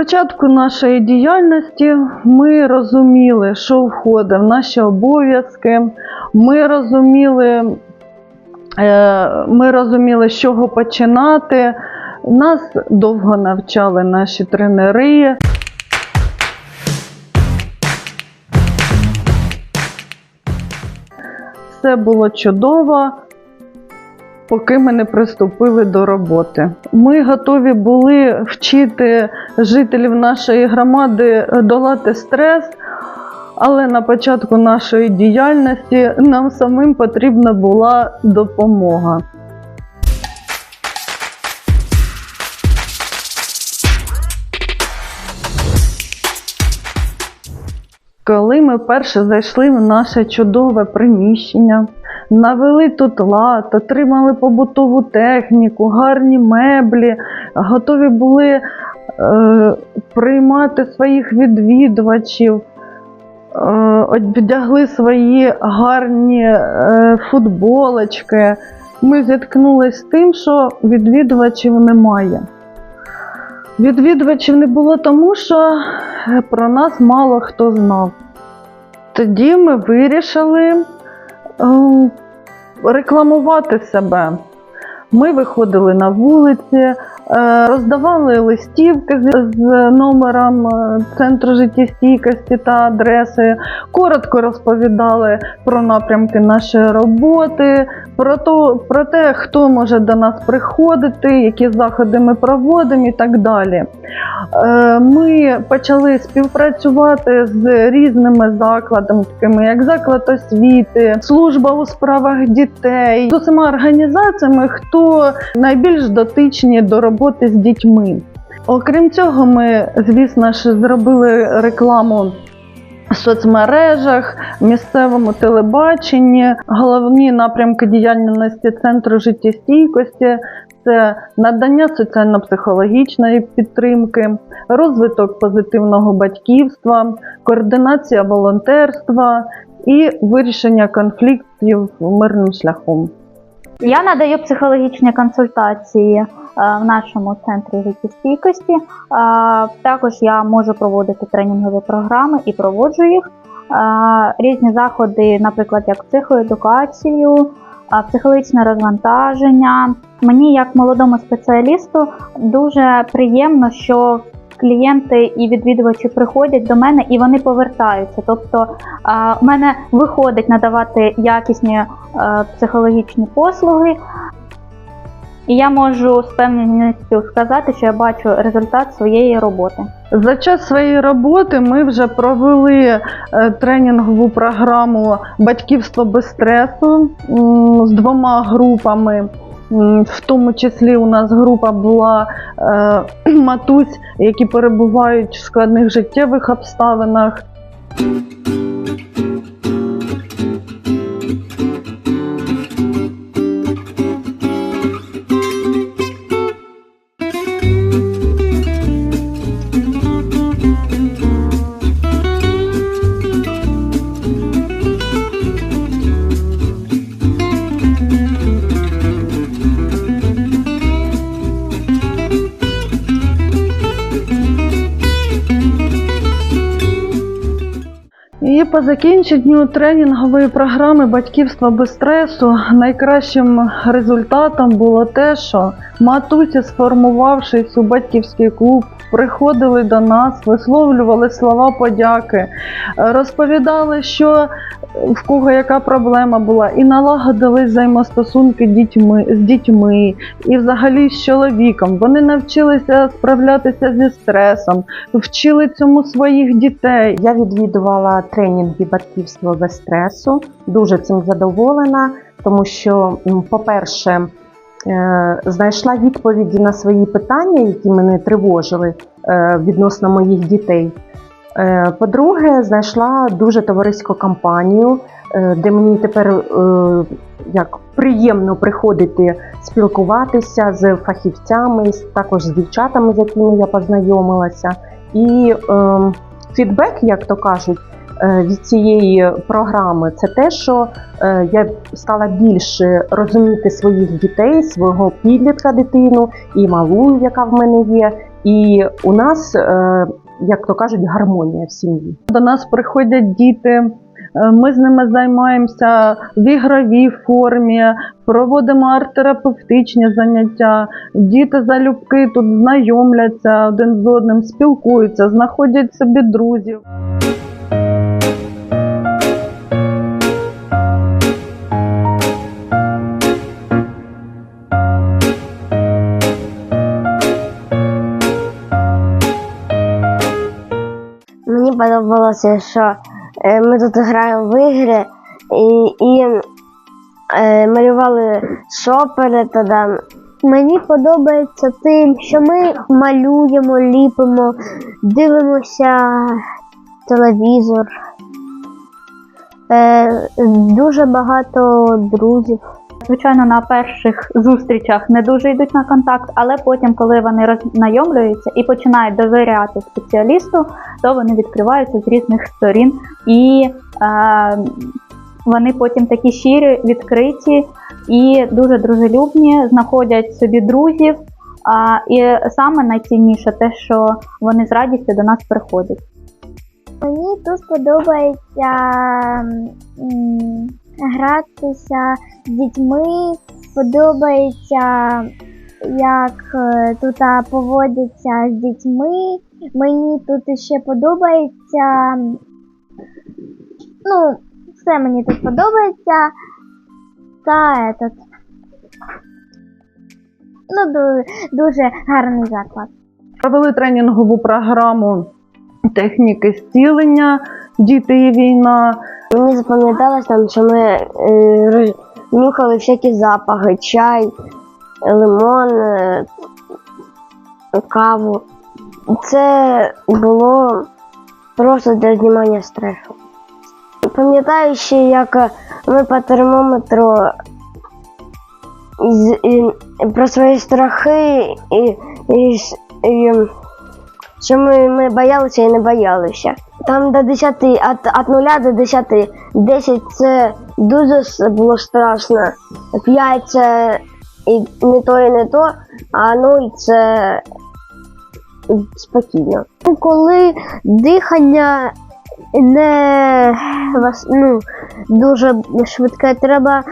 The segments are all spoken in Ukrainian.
початку нашої діяльності ми розуміли, що входить в наші обов'язки. Ми розуміли, е, ми розуміли, з чого починати. Нас довго навчали наші тренери. Все було чудово, поки ми не приступили до роботи. Ми готові були вчити жителів нашої громади долати стрес, але на початку нашої діяльності нам самим потрібна була допомога. Коли ми вперше зайшли в наше чудове приміщення, навели тут лад, отримали побутову техніку, гарні меблі, готові були е, приймати своїх відвідувачів, е, одягли свої гарні е, футболочки. Ми зіткнулися з тим, що відвідувачів немає. Відвідувачів не було тому, що е, про нас мало хто знав. Тоді ми вирішили рекламувати себе. Ми виходили на вулиці, е, роздавали листівки з, з номером е, центру життєстійкості та адресою, коротко розповідали про напрямки нашої роботи, про, то, про те, хто може до нас приходити, які заходи ми проводимо і так далі. Е, Ми почали співпрацювати з різними закладами, такими як заклад освіти, служба у справах дітей, з усіма організаціями, хто найбільш дотичні до роботи з дітьми. Окрім цього, ми, звісно ж, зробили рекламу в соцмережах, місцевому телебаченні. Головні напрямки діяльності центру життєстійкості це надання соціально-психологічної підтримки, розвиток позитивного батьківства, координація волонтерства і вирішення конфліктів мирним шляхом. Я надаю психологічні консультації е, в нашому центрі життєстійкості. Е, Також я можу проводити тренінгові програми і проводжу їх. Е, Різні заходи, наприклад, як психоедукацію, психологічне розвантаження. Мені, як молодому спеціалісту, дуже приємно, що клієнти і відвідувачі приходять до мене і вони повертаються. Тобто у мене виходить надавати якісні е, психологічні послуги. І я можу з певністю сказати, що я бачу результат своєї роботи. За час своєї роботи ми вже провели е, тренінгову програму Батьківство без стресу з двома групами. В тому числі у нас група була е, матусь, які перебувають в складних життєвих обставинах. По закінченню тренінгової програми Батьківство без стресу найкращим результатом було те, що матусі, сформувавшись у батьківський клуб, приходили до нас, висловлювали слова подяки, е, розповідали, що в кого яка проблема була, і налагодили взаємостосунки дітьми, з дітьми і взагалі з чоловіком. Вони навчилися справлятися зі стресом, вчили цьому своїх дітей. Я відвідувала тренінги батьківство без стресу. Дуже цим задоволена, тому що, по-перше, е, знайшла відповіді на свої питання, які мене тривожили е, відносно моїх дітей. Е, По-друге, знайшла дуже товариську компанію, де мені тепер як приємно приходити спілкуватися з фахівцями, також з дівчатами, з якими я познайомилася. І е, фідбек, як то кажуть, від цієї програми це те, що е, я стала більше розуміти своїх дітей, свого підлітка дитину і малу, яка в мене є. і у нас, е, як то кажуть, гармонія в сім'ї. До нас приходять діти. е, Ми з ними займаємося в ігровій формі, проводимо арт-терапевтичні заняття. Діти залюбки тут знайомляться один з одним, спілкуються, знаходять собі друзів. Подобалося, що е, ми тут граємо в ігри і, і е, малювали шопери тоді. Мені подобається тим, що ми малюємо, ліпимо, дивимося телевізор. Е, дуже багато друзів. Звичайно, на перших зустрічах не дуже йдуть на контакт, але потім, коли вони роззнайомлюються і починають довіряти спеціалісту, то вони відкриваються з різних сторін і е, вони потім такі щирі, відкриті і дуже дружелюбні, знаходять собі друзів. А, і саме найцінніше те, що вони з радістю до нас приходять. Мені тут подобається гратися з дітьми, подобається, як е, тут поводяться з дітьми. Мені тут ще подобається. Ну, все мені тут подобається. Та этот. Ну, ду- дуже гарний заклад. Провели тренінгову програму техніки зцілення Діти і війна. Мені запам'яталось там, що ми е, нюхали всякі запахи, чай, лимон, е, каву. Це було просто для знімання стресу. Пам'ятаю ще, як ми по термометру із, і, про свої страхи і, і, і що ми, ми боялися і не боялися. Там до 10, від, від 0 до 10. 10 це дуже було страшно. 5 це і не то, і не то, а 0 це спокійно. Коли дихання не ну, дуже швидке, треба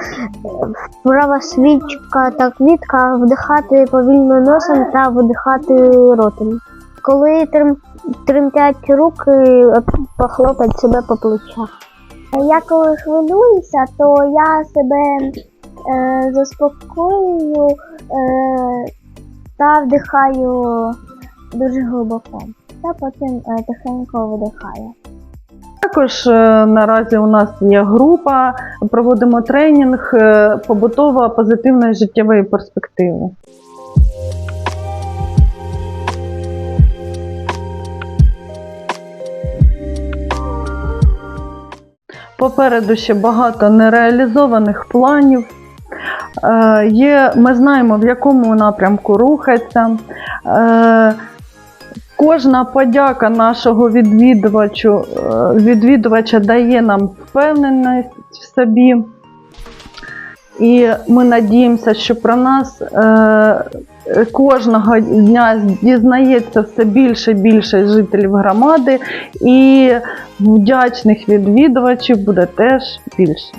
вправа свічка та квітка вдихати повільно носом та видихати ротом. Коли трим, тремтять руки, похлопать себе по плечах. Я коли хвилююся, то я себе е, заспокоюю е, та вдихаю дуже глибоко. Та потім е, тихенько видихаю. Також е, наразі у нас є група, проводимо тренінг е, побутова позитивної життєвої перспективи. Попереду ще багато нереалізованих планів. Е, Є, ми знаємо, в якому напрямку рухатися. Е, Кожна подяка нашого відвідувачу, е, відвідувача дає нам впевненість в собі. І ми надіємося, що про нас е, кожного дня дізнається все більше і більше жителів громади, і вдячних відвідувачів буде теж більше.